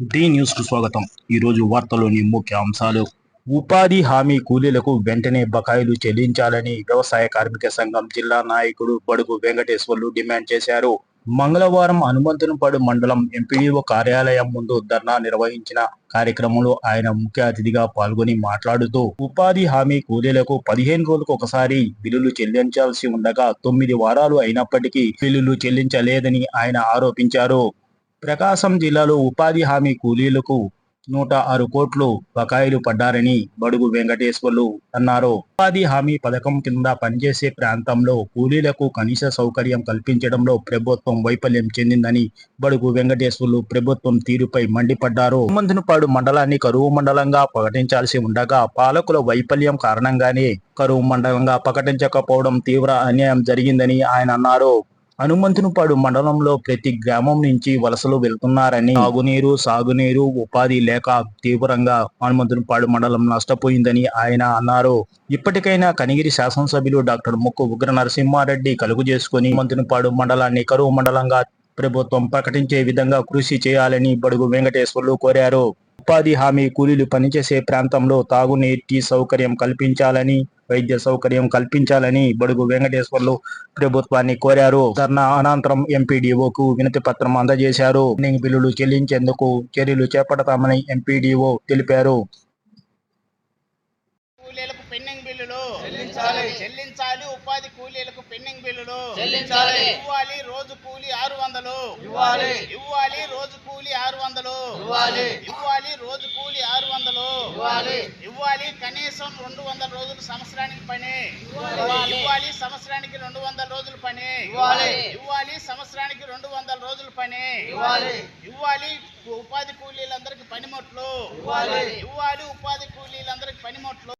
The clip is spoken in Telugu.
డి న్యూస్కు స్వాగతం ఈరోజు వార్తలోని ముఖ్య అంశాలు. ఉపాధి హామీ కూలీలకు వెంటనే బకాయిలు చెల్లించాలని వ్యవసాయ కార్మిక సంఘం జిల్లా నాయకుడు బడుగు వెంకటేశ్వర్లు డిమాండ్ చేశారు. మంగళవారం హనుమంతునిపాడు మండలం ఎంపీడీఓ కార్యాలయం ముందు ధర్నా నిర్వహించిన కార్యక్రమంలో ఆయన ముఖ్య అతిథిగా పాల్గొని మాట్లాడుతూ ఉపాధి హామీ కూలీలకు పదిహేను రోజులకు ఒకసారి బిల్లులు చెల్లించాల్సి ఉండగా తొమ్మిది వారాలు అయినప్పటికీ బిల్లులు చెల్లించలేదని ఆయన ఆరోపించారు. ప్రకాశం జిల్లాలో ఉపాధి హామీ కూలీలకు నూట ఆరు కోట్లు బకాయిలు పడ్డారని బడుగు వెంకటేశ్వర్లు అన్నారు. ఉపాధి హామీ పథకం కింద పనిచేసే ప్రాంతంలో కూలీలకు కనీస సౌకర్యం కల్పించడంలో ప్రభుత్వం వైఫల్యం చెందిందని బడుగు వెంకటేశ్వర్లు ప్రభుత్వం తీరుపై మండిపడ్డారు. మందునపాడు మండలాన్ని కరువు మండలంగా ప్రకటించాల్సి ఉండగా పాలకుల వైఫల్యం కారణంగానే కరువు మండలంగా ప్రకటించకపోవడం తీవ్ర అన్యాయం జరిగిందని ఆయన అన్నారు. హనుమంతునిపాడు మండలంలో ప్రతి గ్రామం నుంచి వలసలు వెళ్తున్నారని తాగునీరు సాగునీరు ఉపాధి లేక తీవ్రంగా హనుమంతునిపాడు మండలం నష్టపోయిందని ఆయన అన్నారు. ఇప్పటికైనా కనిగిరి శాసనసభ్యులు డాక్టర్ ముక్కు ఉగ్ర నరసింహారెడ్డి కలుగు చేసుకుని హనుమంతునిపాడు మండలాన్ని కరువు మండలంగా ప్రభుత్వం ప్రకటించే విధంగా కృషి చేయాలని బడుగు వెంకటేశ్వర్లు కోరారు. ఉపాధి హామీ కూలీలు పనిచేసే ప్రాంతంలో తాగునీటి సౌకర్యం కల్పించాలని వైద్య సౌకర్యం కల్పించాలని బడుగు వెంకటేశ్వర్లు ప్రభుత్వాన్ని కోరారు ధర్నా అనంతరం ఎంపీడీఓకు వినతి పత్రం అందజేశారు బిల్లులు చెల్లించేందుకు చర్యలు చేపడతామని ఎంపీడీఓ తెలిపారు కూలీలకు పెండింగ్ బిల్లులు చెల్లించాలి. చెల్లించాలి ఉపాధి కూలీలకు పెండింగ్ బిల్లులు చెల్లించాలి. ఇవ్వాలి రోజు కూలి ఆరు వందలు ఇవ్వాలి. ఇవ్వాలి రోజు కూలి ఆరు వందలు ఇవ్వాలి. ఇవ్వాలి రోజు కూలి ఆరు వందలు ఇవ్వాలి. కనీసం రెండు వందల రోజులు సంవత్సరానికి పని ఇవ్వాలి. సంవత్సరానికి రెండు వందల రోజుల పని ఇవ్వాలి. ఇవ్వాలి సంవత్సరానికి రెండు వందల రోజుల పని ఇవ్వాలి. ఇవ్వాలి ఉపాధి కూలీలందరికీ పనిముట్లు ఇవ్వాలి. ఇవ్వాలి ఉపాధి